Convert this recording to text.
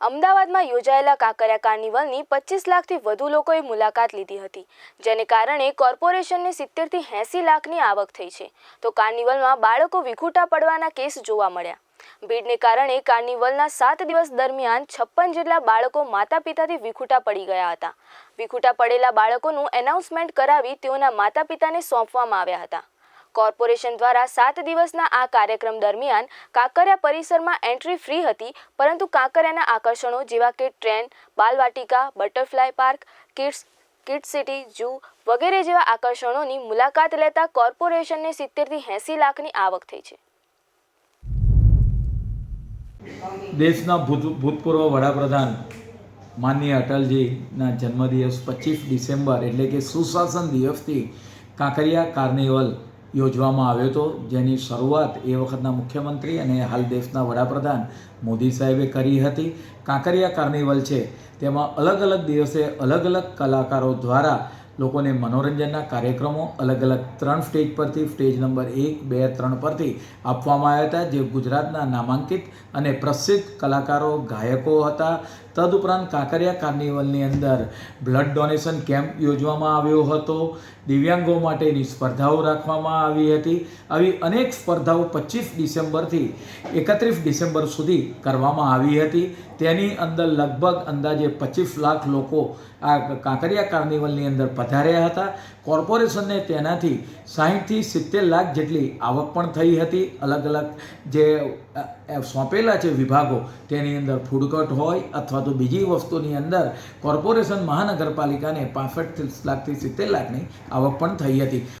અમદાવાદમાં યોજાયેલા કાંકરિયા કાર્નિવલની પચીસ લાખથી વધુ લોકોએ મુલાકાત લીધી હતી, જેને કારણે કોર્પોરેશનને સિત્તેરથી એંસી લાખની આવક થઈ છે. તો કાર્નિવલમાં બાળકો વિખૂટા પડવાના કેસ જોવા મળ્યા. ભીડને કારણે કાર્નિવલના સાત દિવસ દરમિયાન છપ્પન જેટલા બાળકો માતા પિતાથી વિખૂટા પડી ગયા હતા. વિખૂટા પડેલા બાળકોનું એનાઉન્સમેન્ટ કરાવી તેઓના માતા પિતાને સોંપવામાં આવ્યા હતા. કોર્પોરેશન દ્વારા સાત દિવસના આ કાર્યક્રમ દરમિયાન કાંકરિયા પરિસરમાં એન્ટ્રી ફ્રી હતી, પરંતુ કાંકરિયાના આકર્ષણો જેવા કે train, Balvatika, butterfly park, kids, kid city, zoo વગેરે જેવા આકર્ષણોની મુલાકાત લેતા કોર્પોરેશનને સિત્તેરથી એંસી લાખની આવક થઈ છે. દેશના ભૂતપૂર્વ વડાપ્રધાન માનનીય અટલજીના જન્મદિવસ પચીસ ડિસેમ્બર એટલે કે સુશાસન દિવસથી કાંકરિયા કાર્નિવલ યોજવામાં આવ્યો હતો. જેની શરૂઆત એ વખતના મુખ્યમંત્રી અને હાલ દેશના વડાપ્રધાન મોદી સાહેબે કરી હતી. કાંકરિયા કાર્નિવલ છે. તેમાં અલગ અલગ દિવસે અલગ અલગ કલાકારો દ્વારા લોકોને મનોરંજનના કાર્યક્રમો અલગ અલગ ત્રણ સ્ટેજ પરથી સ્ટેજ નંબર એક, બે, ત્રણ પરથી આપવામાં આવ્યા હતા. જે ગુજરાતના નામાંકિત અને પ્રસિદ્ધ કલાકારો, ગાયકો હતા. તદુપરાંત કાંકરિયા કાર્નિવલની અંદર બ્લડ ડોનેશન કેમ્પ યોજવામાં આવ્યો હતો. દિવ્યાંગો માટેની સ્પર્ધાઓ રાખવામાં આવી હતી. આવી અનેક સ્પર્ધાઓ પચીસ ડિસેમ્બરથી એકત્રીસ ડિસેમ્બર સુધી કરવામાં આવી હતી. તેની અંદર લગભગ અંદાજે પચીસ લાખ લોકો આ કાંકરિયા કાર્નિવલની અંદર પધાર્યા હતા. કોર્પોરેશનને તેનાથી સાહીઠથી સિત્તેર લાખ જેટલી આવક પણ થઈ હતી. અલગ અલગ જે સોંપેલા છે વિભાગો તેની અંદર ફૂડકટ હોય અથવા તો બીજી વસ્તુની અંદર કોર્પોરેશન મહાનગરપાલિકાને પાસઠ લાખથી સિત્તેર લાખની આવક પણ થઈ હતી.